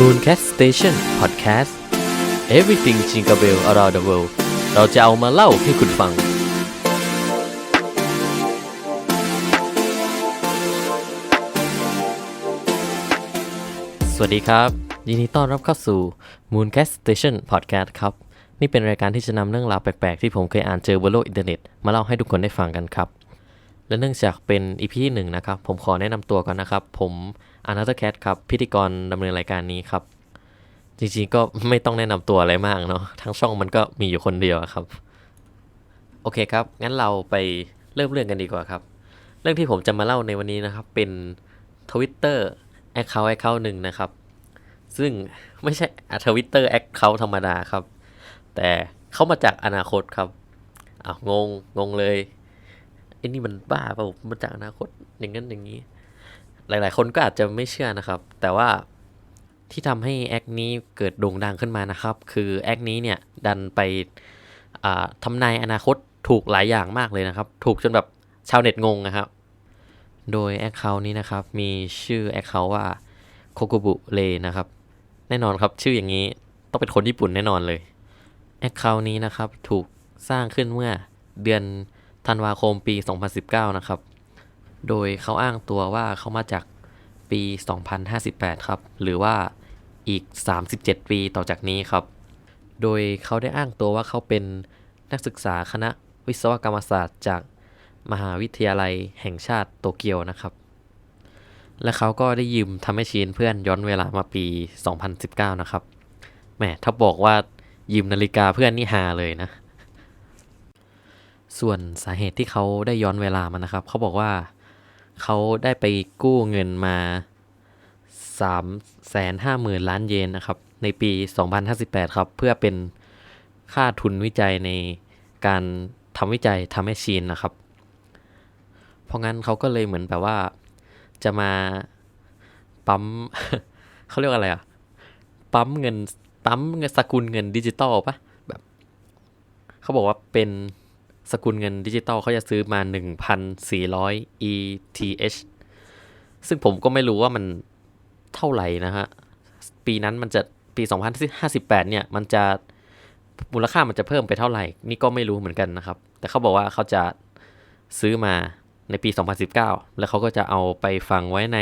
Mooncast Station Podcast Everything Jingle Bell Around the World เราจะเอามาเล่าให้คุณฟัง สวัสดีครับ ยินดีต้อนรับเข้าสู่ Mooncast Station Podcast ครับ นี่เป็นรายการที่จะนำเรื่องราวแปลก ๆ ที่ผมเคยอ่านเจอบนโลกอินเทอร์เน็ต มาเล่าให้ทุกคนได้ฟังกันครับ และเนื่องจากเป็นอีพีหนึ่งนะครับ ผมขอแนะนำตัวก่อนนะครับ ผม a n o t h e r Cat ครับพิธีกรดำเนินรายการนี้ครับ จริงๆก็ไม่ต้องแนะนำตัวอะไรมากเนาะทั้งช่องมันก็มีอยู่คนเดียวครับ โอเคครับ งั้นเราไปเริ่มเรื่องกันดีกว่าครับ เรื่องที่ผมจะมาเล่าในวันนี้นะครับ เป็น Twitter Account Account หนึ่งนะครับ ซึ่งไม่ใช่ทวิตเตอร์แอคเคาธรรมดาครับ แต่เข้ามาจากอนาคตครับอ้าวงงงงเลยไอ้นี่มันบ้าเปล่ามาจากอนาคตอย่างนั้นอย่างนี้ หลาย ๆ คนก็อาจจะไม่เชื่อนะครับ แต่ว่าที่ทำให้แอคนี้เกิดโด่งดังขึ้นมานะครับ คือแอคนี้เนี่ยดันไปทำนายอนาคตถูกหลายอย่างมากเลยนะครับ ถูกจนแบบชาวเน็ตงงนะครับ โดยแอคเคาท์นี้นะครับ มีชื่อแอคเคาท์ว่าโคโกบุเลนะครับ แน่นอนครับชื่ออย่างนี้ต้องเป็นคนญี่ปุ่นแน่นอนเลยแอคเคาท์นี้นะครับถูกสร้างขึ้นเมื่อเดือนธันวาคมปี 2019 นะครับ โดยเขาอ้างตัวว่าเขามาจากปี 2058 ครับ หรือว่าอีก 37 ปีต่อจากนี้ครับ โดยเขาได้อ้างตัวว่าเขาเป็นนักศึกษาคณะวิศวกรรมศาสตร์จากมหาวิทยาลัยแห่งชาติโตเกียวนะครับ และเขาก็ได้ยืมทำให้ชีนเพื่อนย้อนเวลามาปี 2019 นะครับ แหม ถ้าบอกว่ายืมนาฬิกาเพื่อนนี่ฮาเลยนะ ส่วนสาเหตุที่เขาได้ย้อนเวลามานะครับ เขาบอกว่า เขาได้ไปกู้เงินมา 3 5 0 0 0 0 ล้านเยนนะครับ ในปี 2058 ครับ เพื่อเป็นค่าทุนวิจัยในการทำวิจัยทำให้ชีนนะครับ เพราะงั้นเขาก็เลยเหมือนแบบว่าจะมาปั๊มเขาเรียกอะไรอะปั๊มเงินปั๊มเงินสกุลเงินดิจิตอลปะแบบเขาบอกว่าเป็น สกุลเงินดิจิตอลเขาจะซื้อมา 1,400 ETH ซึ่งผมก็ไม่รู้ว่ามันเท่าไหร่นะฮะ ปีนั้นมันจะปี 2058 เนี่ย มันจะมูลค่ามันจะเพิ่มไปเท่าไหร่ นี่ก็ไม่รู้เหมือนกันนะครับ แต่เขาบอกว่าเขาจะซื้อมาในปี 2019 แล้วเขาก็จะเอาไปฝังไว้ใน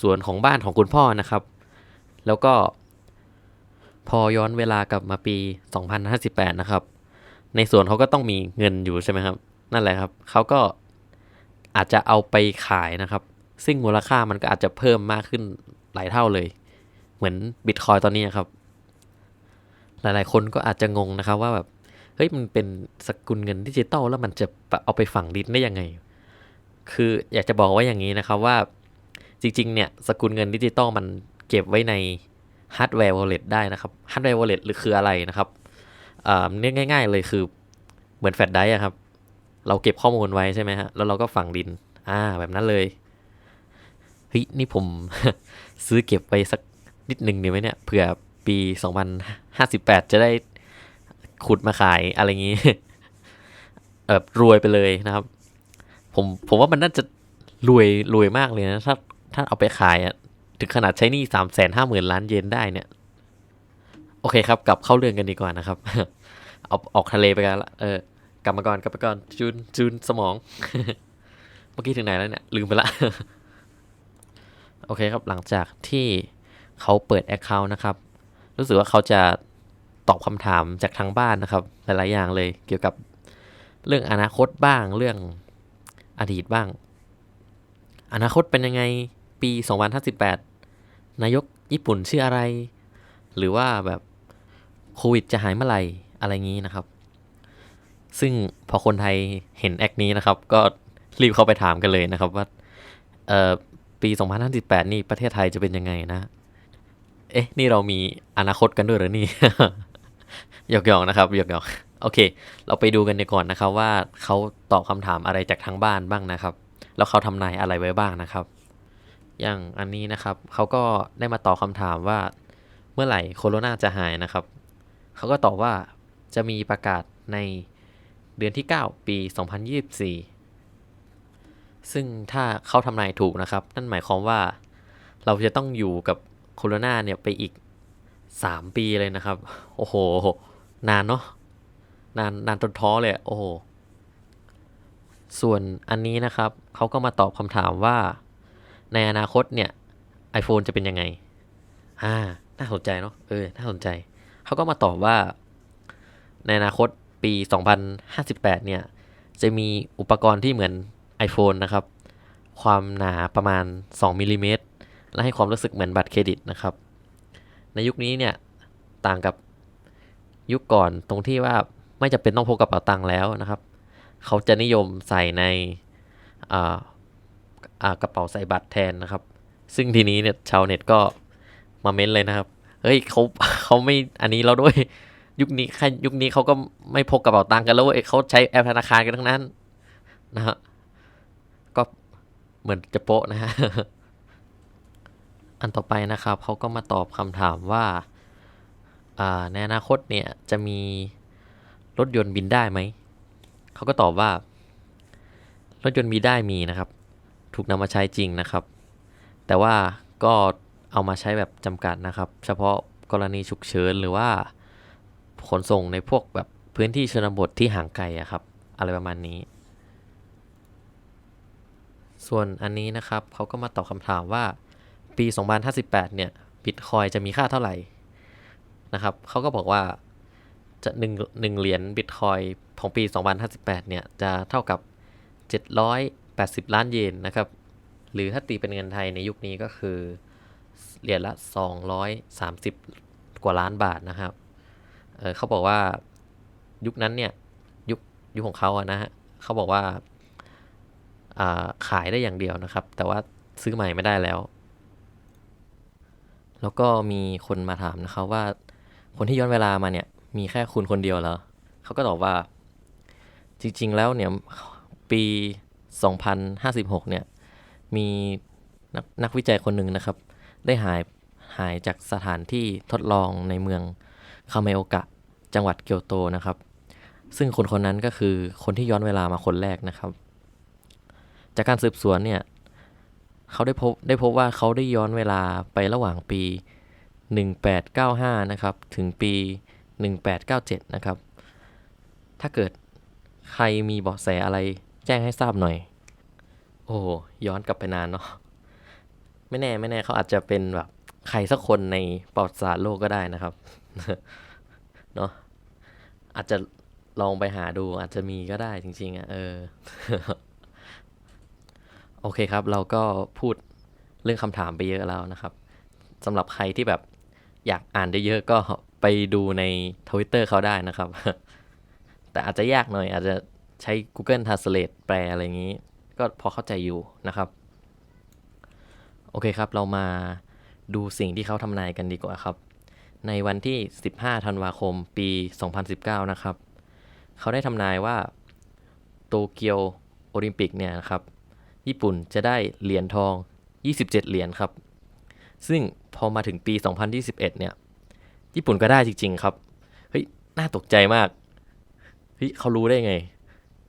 สวนของบ้านของคุณพ่อนะครับ แล้วก็พอย้อนเวลากลับมาปี 2058 นะครับ ในส่วนเขาก็ต้องมีเงินอยู่ใช่ไหมครับ นั่นแหละครับเขาก็อาจจะเอาไปขายนะครับ ซึ่งมูลค่ามันก็อาจจะเพิ่มมากขึ้นหลายเท่าเลย เหมือนบิตคอยตอนนี้ครับ หลายๆ คนก็อาจจะงงนะครับว่าแบบเฮ้ยมันเป็นสกุลเงินดิจิตอลแล้วมันจะเอาไปฝังดินได้ยังไง คืออยากจะบอกว่าอย่างนี้นะครับว่าจริงๆ เนี่ยสกุลเงินดิจิตอลมันเก็บไว้ในฮาร์ดแวร์วอลเล็ตได้นะครับฮาร์ดแวร์วอลเล็ตหรือคืออะไรนะครับ เรียกง่าย ๆ เลยคือเหมือนแฟลชไดร์ครับ เราเก็บข้อมูลไว้ใช่ไหมฮะ แล้วเราก็ฝังดิน อ่า แบบนั้นเลยเฮ้ยนี่ผม ซื้อเก็บไปสักนิดหนึ่งดีไหมเนี่ยเผื่อปี2058 จะได้ขุดมาขายอะไรอย่างนี้เออรวยไปเลยนะครับ ผมผมว่ามันน่าจะรวยรวยมากเลยนะ ถ้าถ้าเอาไปขายอะถึงขนาดใช้นี่สามแสนห้าหมื่นล้านเยนได้เนี่ย อเคครับ กลับเข้าเรื่องกันดีกว่านะครับ เอาออกทะเลไปกันละเออกลับมาก่อนกลับมาก่อนจูนจูนสมอง เมื่อกี้ถึงไหนแล้วเนี่ย ลืมไปละ โอเคครับหลังจากที่เขาเปิด Account นะครับ รู้สึกว่าเขาจะตอบคำถามจากทางบ้านนะครับ หลาย ๆ อย่างเลยเกี่ยวกับเรื่องอนาคตบ้างเรื่องอดีตบ้าง อนาคตเป็นยังไงปี 2058 นายกญี่ปุ่นชื่ออะไร หรือว่าแบบ โควิดจะหายเมื่อไหร่อะไรงี้นะครับ ซึ่งพอคนไทยเห็นแอคนี้นะครับ ก็รีบเข้าไปถามกันเลยนะครับว่าเอ่อปี 2058 นี่ประเทศไทยจะเป็นยังไงนะ เอ๊ะ นี่เรามีอนาคตกันด้วยหรือนี่หยอกๆนะครับหยอกๆโอเค เราไปดูกันดีก่อนนะครับว่าเขาตอบคำถามอะไรจากทางบ้านบ้างนะครับ แล้วเขาทำนายอะไรไว้บ้างนะครับ อย่างอันนี้นะครับเขาก็ได้มาตอบคำถามว่าเมื่อไหร่โคโรนาจะหายนะครับ เขาก็ตอบว่าจะมีประกาศในเดือนที่ 9 ปี 2024 ซึ่งถ้าเขาทำนายถูกนะครับ นั่นหมายความว่าเราจะต้องอยู่กับโคโรนาเนี่ยไปอีกสามปีเลยนะครับ โอ้โห นานเนาะ นานนานจนท้อเลย โอ้โห ส่วนอันนี้นะครับ เขาก็มาตอบคำถามว่า ในอนาคตเนี่ย iPhone จะเป็นยังไง อ่า น่าสนใจเนาะ เออ น่าสนใจ เขาก็มาตอบว่า ในอนาคตปี 2058 เนี่ย จะมีอุปกรณ์ที่เหมือน iPhone นะครับ ความหนาประมาณ 2มิลลิเมตรและให้ความรู้สึกเหมือนบัตรเครดิตนะครับ ในยุคนี้เนี่ย ต่างกับยุคก่อนตรงที่ว่าไม่จำเป็นต้องพกกระเป๋าตังค์แล้วนะครับ เขาจะนิยมใส่ในกระเป๋าใส่บัตรแทนนะครับ ซึ่งทีนี้เนี่ยชาวเน็ตก็มาเม้นเลยนะครับ เฮ้ยเขาเขาไม่อันนี้แล้วด้วย ยุคนี้ใครยุคนี้เขาก็ไม่พกกระเป๋าตังค์กันแล้วเว้เขาใช้แอปธนาคารกันทั้งนั้น นะฮะก็เหมือนจะโปะนะฮะอันต่อไปนะครับเขาก็มาตอบคำถามว่าอ่าในอนาคตเนี่ยจะมีรถยนต์บินได้ไหม เขาก็ตอบว่า รถยนต์มีได้มีนะครับ ถูกนำมาใช้จริงนะครับ แต่ว่าก็ เอามาใช้แบบจำกัดนะครับ เฉพาะกรณีฉุกเฉินหรือว่าขนส่งในพวกแบบพื้นที่ชนบทที่ห่างไกลอะครับ อะไรประมาณนี้ ส่วนอันนี้นะครับเขาก็มาตอบคำถามว่าปี 2058 เนี่ยบิตคอยจะมีค่าเท่าไหร่นะครับเขาก็บอกว่าจะหนึ่งหนึ่งเหรียญบิตคอยของปี 2058 เนี่ย จะเท่ากับ 780 ล้านเยนนะครับ หรือถ้าตีเป็นเงินไทยในยุคนี้ก็คือ เหรียญละ 230 กว่าล้านบาทนะครับเเขาบอกว่ายุคนั้นเนี่ยยุคยุคของเขาอะนะฮะเขาบอกว่าาขายได้อย่างเดียวนะครับ แต่ว่าซื้อใหม่ไม่ได้แล้ว แล้วก็มีคนมาถามนะครับว่า คนที่ย้อนเวลามาเนี่ยมีแค่คุณคนเดียวเหรอเขาก็ตอบว่าจริงๆแล้วเนี่ยปี 2056 เนี่ยมีนักนักวิจัยคนหนึ่งนะครับ ได้หายหายจากสถานที่ทดลองในเมืองคาเมโอกะ จังหวัดเกียวโตนะครับ ซึ่งคนคนนั้นก็คือคนที่ย้อนเวลามาคนแรกนะครับ จากการสืบสวนเนี่ยเขาได้พบได้พบว่าเขาได้ย้อนเวลาไประหว่างปี 1895 นะครับ ถึงปี 1897 นะครับ ถ้าเกิดใครมีเบาะแสอะไรแจ้งให้ทราบหน่อย โอ้ย้อนกลับไปนานเนาะ ไม่แน่ไม่แน่เขาอาจจะเป็นแบบใครสักคนในประวัติศาสตร์โลกก็ได้นะครับเนาะอาจจะลองไปหาดูอาจจะมีก็ได้จริง ๆอะเออ โอเคครับ เราก็พูดเรื่องคำถามไปเยอะแล้วนะครับสำหรับใครที่แบบอยากอ่านได้เยอะก็ไปดูใน Twitter เขาได้นะครับ แต่อาจจะยากหน่อยอาจจะใช้ Google Translate แปลอะไรอย่างนี้ ก็พอเข้าใจอยู่นะครับ อเคครับ เรามาดูสิ่งที่เขาทำนายกันดีกว่าครับ ในวันที่ 15 ธันวาคม ปี 2019 นะครับ เขาได้ทำนายว่าโตเกียวโอลิมปิกเนี่ยนะครับ ญี่ปุ่นจะได้เหรียญทอง 27 เหรียญครับ ซึ่งพอมาถึงปี 2021 เนี่ย ญี่ปุ่นก็ได้จริง ๆ ครับ เฮ้ย น่าตกใจมาก เฮ้ย เขารู้ได้ไง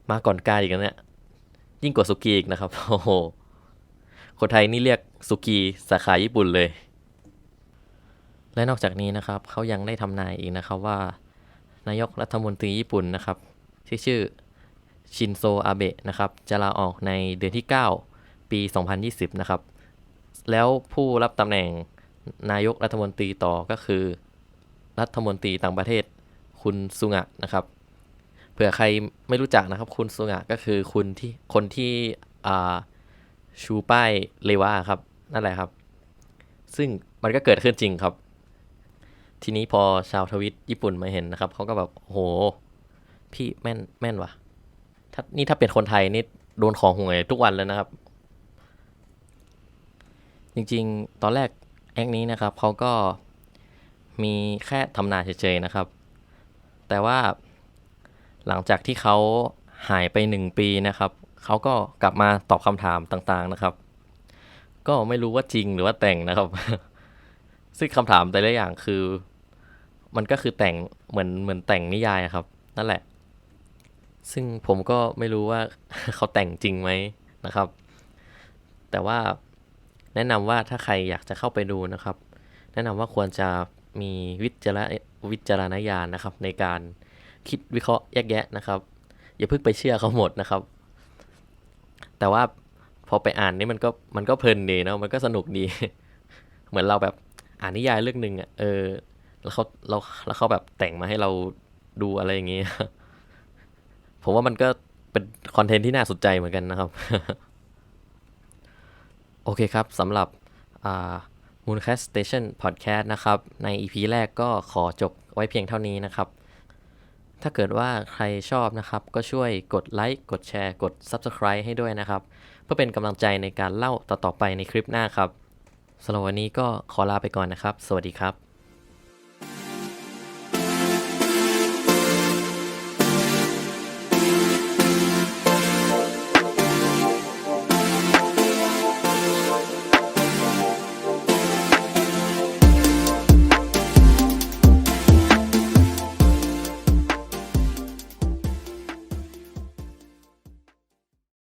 มาก่อนกาอีกแล้วเนี่ย ยิ่งกว่าสุกีอีกนะครับ โอ้โห คนไทยนี่เรียกสุกีสาขาญี่ปุ่นเลย และนอกจากนี้นะครับเขายังได้ทำนายอีกนะครับว่า นายกรัฐมนตรีญี่ปุ่นนะครับที่ชื่อชินโซอาเบะนะครับจะลาออกในเดือนที่ 9 ปี 2020 นะครับ แล้วผู้รับตำแหน่งนายกรัฐมนตรีต่อก็คือ รัฐมนตรีต่างประเทศคุณซุงะนะครับเผื่อใครไม่รู้จักนะครับ คุณซุงะก็คือคุณที่คนที่อ่า ชูป้ายเลวะครับ นั่นแหละครับ ซึ่งมันก็เกิดขึ้นจริงครับ ทีนี้พอชาวทวิตญี่ปุ่นมาเห็นนะครับเขาก็แบบโห พี่แม่นแม่นวะถ้านี่ถ้าเป็นคนไทยนี่โดนของหวยทุกวันเลยนะครับ จริงๆ ตอนแรกแอคนี้นะครับเขาก็มีแค่ทำนาเฉยๆนะครับ แต่ว่าหลังจากที่เขาหายไปหนึ่งปีนะครับ เขาก็กลับมาตอบคำถามต่างๆนะครับ ก็ไม่รู้ว่าจริงหรือว่าแต่งนะครับ ซึ่งคำถามแต่ละอย่างคือ มันก็คือแต่งเหมือนเหมือนแต่งนิยายครับ นั่นแหละ ซึ่งผมก็ไม่รู้ว่าเขาแต่งจริงไหมนะครับ แต่ว่าแนะนำว่าถ้าใครอยากจะเข้าไปดูนะครับ แนะนำว่าควรจะมีวิจารวิจารณญาณนะครับ ในการคิดวิเคราะห์แยกแยะนะครับ อย่าเพิ่งไปเชื่อเขาหมดนะครับ แต่ว่าพอไปอ่านนี่มันก็มันก็เพลินดีเนาะมันก็สนุกดี เหมือนเราแบบอ่านนิยายเรื่องหนึ่งอะเออ แล้วเขาเราแล้วเขาแบบแต่งมาให้เราดูอะไรอย่างเงี้ยผมว่ามันก็เป็นคอนเทนต์ที่น่าสนใจเหมือนกันนะครับ โอเคครับสำหรับ Mooncast Station Podcast นะครับ ใน EP แรกก็ขอจบไว้เพียงเท่านี้นะครับ ถ้าเกิดว่าใครชอบนะครับ ก็ช่วยกดไลค์กดแชร์ กด Subscribe ให้ด้วยนะครับ เพื่อเป็นกำลังใจในการเล่าต่อๆไปในคลิปหน้าครับสำหรับวันนี้ก็ขอลาไปก่อนนะครับ สวัสดีครับ